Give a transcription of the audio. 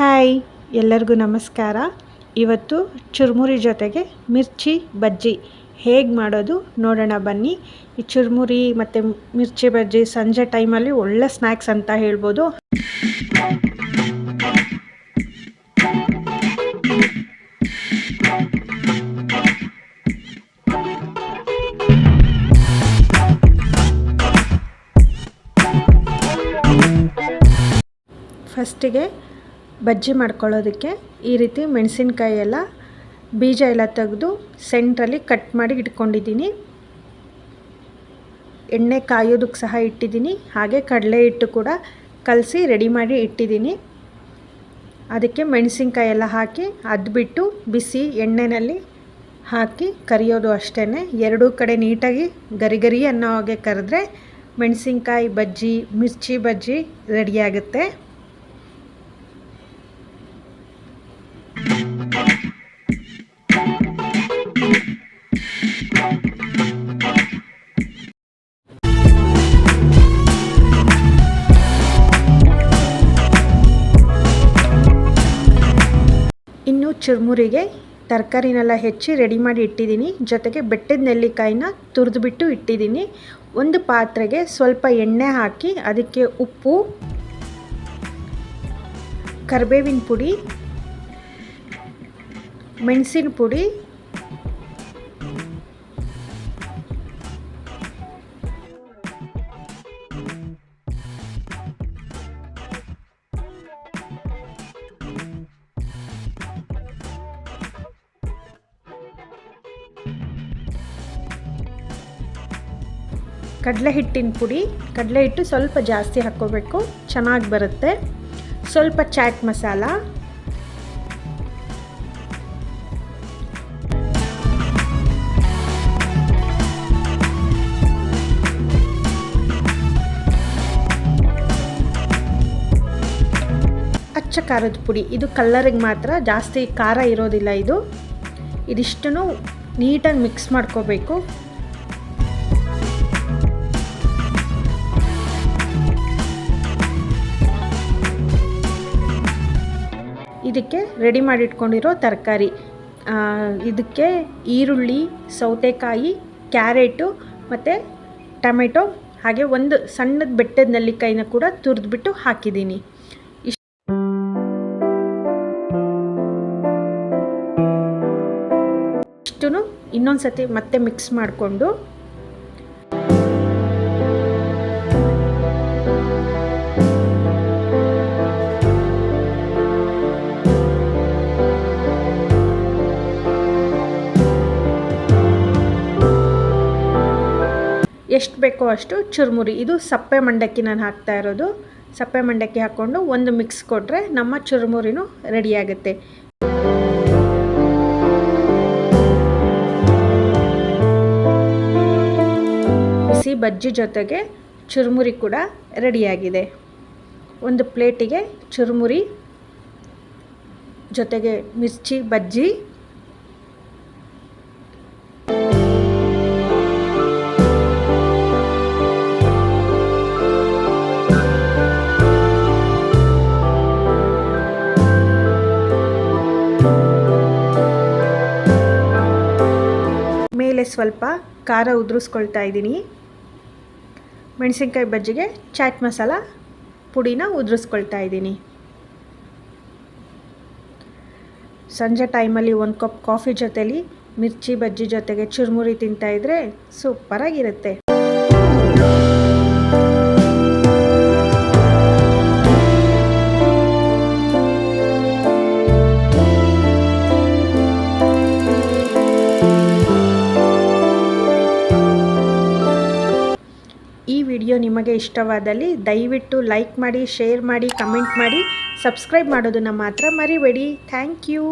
Hi, ಎಲ್ಲರಿಗೂ ನಮಸ್ಕಾರ. ಇವತ್ತು ಚುರುಮುರಿ ಜೊತೆಗೆ ಮಿರ್ಚಿ ಬಜ್ಜಿ. ಹೇಗೆ ಮಾಡೋದು ನೋಡೋಣ ಬನ್ನಿ. ಈ ಚುರುಮುರಿ ಮತ್ತು ಮಿರ್ಚಿ ಬಜ್ಜಿ ಸಂಜೆ ಟೈಮಲ್ಲಿ ಒಳ್ಳೆ ಸ್ನ್ಯಾಕ್ಸ್ ಅಂತ ಹೇಳ್ಬೋದು. ಫಸ್ಟಿಗೆ ಬಜ್ಜಿ ಮಾಡ್ಕೊಳ್ಳೋದಕ್ಕೆ ಈ ರೀತಿ ಮೆಣಸಿನ್ಕಾಯಿ ಎಲ್ಲ ಬೀಜ ಎಲ್ಲ ತೆಗೆದು ಸೆಂಟ್ರಲ್ಲಿ ಕಟ್ ಮಾಡಿ ಇಟ್ಕೊಂಡಿದ್ದೀನಿ. ಎಣ್ಣೆ ಕಾಯೋದಕ್ಕೆ ಸಹ ಇಟ್ಟಿದ್ದೀನಿ. ಹಾಗೆ ಕಡಲೆ ಹಿಟ್ಟು ಕೂಡ ಕಲಸಿ ರೆಡಿ ಮಾಡಿ ಇಟ್ಟಿದ್ದೀನಿ. ಅದಕ್ಕೆ ಮೆಣಸಿನ್ಕಾಯಿ ಎಲ್ಲ ಹಾಕಿ ಅದ್ಬಿಟ್ಟು ಬಿಸಿ ಎಣ್ಣೆಯಲ್ಲಿ ಹಾಕಿ ಕರಿಯೋದು ಅಷ್ಟೇ ಎರಡೂ ಕಡೆ ನೀಟಾಗಿ ಗರಿ ಗರಿ ಅನ್ನೋ ಹಾಗೆ ಕರೆದ್ರೆ ಮೆಣಸಿನ್ಕಾಯಿ ಬಜ್ಜಿ, ಮಿರ್ಚಿ ಬಜ್ಜಿ ರೆಡಿಯಾಗುತ್ತೆ ಇನ್ನು ಚುರುಮುರಿಗೆ ತರಕಾರಿನೆಲ್ಲ ಹೆಚ್ಚಿ ರೆಡಿ ಮಾಡಿ ಇಟ್ಟಿದ್ದೀನಿ. ಜೊತೆಗೆ ಬೆಟ್ಟದ ನೆಲ್ಲಿಕಾಯಿನ ತುರಿದುಬಿಟ್ಟು ಇಟ್ಟಿದ್ದೀನಿ. ಒಂದು ಪಾತ್ರೆಗೆ ಸ್ವಲ್ಪ ಎಣ್ಣೆ ಹಾಕಿ ಅದಕ್ಕೆ ಉಪ್ಪು, ಕರಿಬೇವಿನ ಪುಡಿ, ಮೆಣಸಿನ ಪುಡಿ ಕಡಲೆ ಹಿಟ್ಟಿನ ಪುಡಿ. ಕಡಲೆ ಹಿಟ್ಟು ಸ್ವಲ್ಪ ಜಾಸ್ತಿ ಹಾಕ್ಕೋಬೇಕು. ಚೆನ್ನಾಗಿ ಬರುತ್ತೆ. ಸ್ವಲ್ಪ ಚಾಟ್ ಮಸಾಲ. ಅಚ್ಚ ಖಾರದ ಪುಡಿ. ಇದು ಕಲ್ಲರಿಗೆ ಮಾತ್ರ ಜಾಸ್ತಿ ಖಾರ ಇರೋದಿಲ್ಲ ಇದು. ಇದಿಷ್ಟು ನೀಟಾಗಿ ಮಿಕ್ಸ್ ಮಾಡ್ಕೋಬೇಕು. ಇದಕ್ಕೆ ರೆಡಿ ಮಾಡಿಟ್ಕೊಂಡಿರೋ ತರಕಾರಿ. ಇದಕ್ಕೆ ಈರುಳ್ಳಿ, ಸೌತೆಕಾಯಿ, ಕ್ಯಾರೆಟು ಮತ್ತು ಟೊಮೆಟೊ ಹಾಗೆ ಒಂದು ಸಣ್ಣದ ಬೆಟ್ಟದ ನೆಲ್ಲಿಕಾಯಿನ ಕೂಡ ತುರಿದ್ಬಿಟ್ಟು ಹಾಕಿದ್ದೀನಿ. ಇಷ್ಟು ಇನ್ನೊಂದು ಸತಿ ಮತ್ತೆ ಮಿಕ್ಸ್ ಮಾಡಿಕೊಂಡು ಎಷ್ಟು ಬೇಕೋ ಅಷ್ಟು ಚುರುಮುರಿ. ಇದು ಸಪ್ಪೆ ಮಂಡಕ್ಕಿ ನಾನು ಹಾಕ್ತಾ ಇರೋದು. ಸಪ್ಪೆ ಮಂಡಕ್ಕಿ ಹಾಕ್ಕೊಂಡು ಒಂದು ಮಿಕ್ಸ್ ಕೊಟ್ಟರೆ ನಮ್ಮ ಚುರುಮುರಿನೂ ರೆಡಿಯಾಗುತ್ತೆ ಬಿಸಿ ಬಜ್ಜಿ ಜೊತೆಗೆ ಚುರುಮುರಿ ಕೂಡ ರೆಡಿಯಾಗಿದೆ ಒಂದು ಪ್ಲೇಟಿಗೆ ಚುರುಮುರಿ ಜೊತೆಗೆ ಮಿರ್ಚಿ ಬಜ್ಜಿ ಸ್ವಲ್ಪ ಖಾರ ಉದುರಿಸ್ಕೊಳ್ತಾ ಇದ್ದೀನಿ. ಮೆಣಸಿನ್ಕಾಯಿ ಬಜ್ಜಿಗೆ ಚಾಟ್ ಮಸಾಲ ಪುಡಿನ ಉದುರಿಸ್ಕೊಳ್ತಾ ಇದ್ದೀನಿ. ಸಂಜೆ ಟೈಮಲ್ಲಿ ಒಂದು ಕಪ್ ಕಾಫಿ ಜೊತೆಲಿ ಮಿರ್ಚಿ ಬಜ್ಜಿ ಜೊತೆಗೆ ಚುರುಮುರಿ ತಿಂತಾಯಿದ್ರೆ ಸೂಪರಾಗಿರುತ್ತೆ. ಈ ವಿಡಿಯೋ ನಿಮಗೆ ಇಷ್ಟವಾದಲ್ಲಿ ದಯವಿಟ್ಟು ಲೈಕ್ ಮಾಡಿ, ಶೇರ್ ಮಾಡಿ, ಕಮೆಂಟ್ ಮಾಡಿ, ಸಬ್ಸ್ಕ್ರೈಬ್ ಮಾಡೋದನ್ನು ಮಾತ್ರ ಮರಿಬೇಡಿ. Thank you.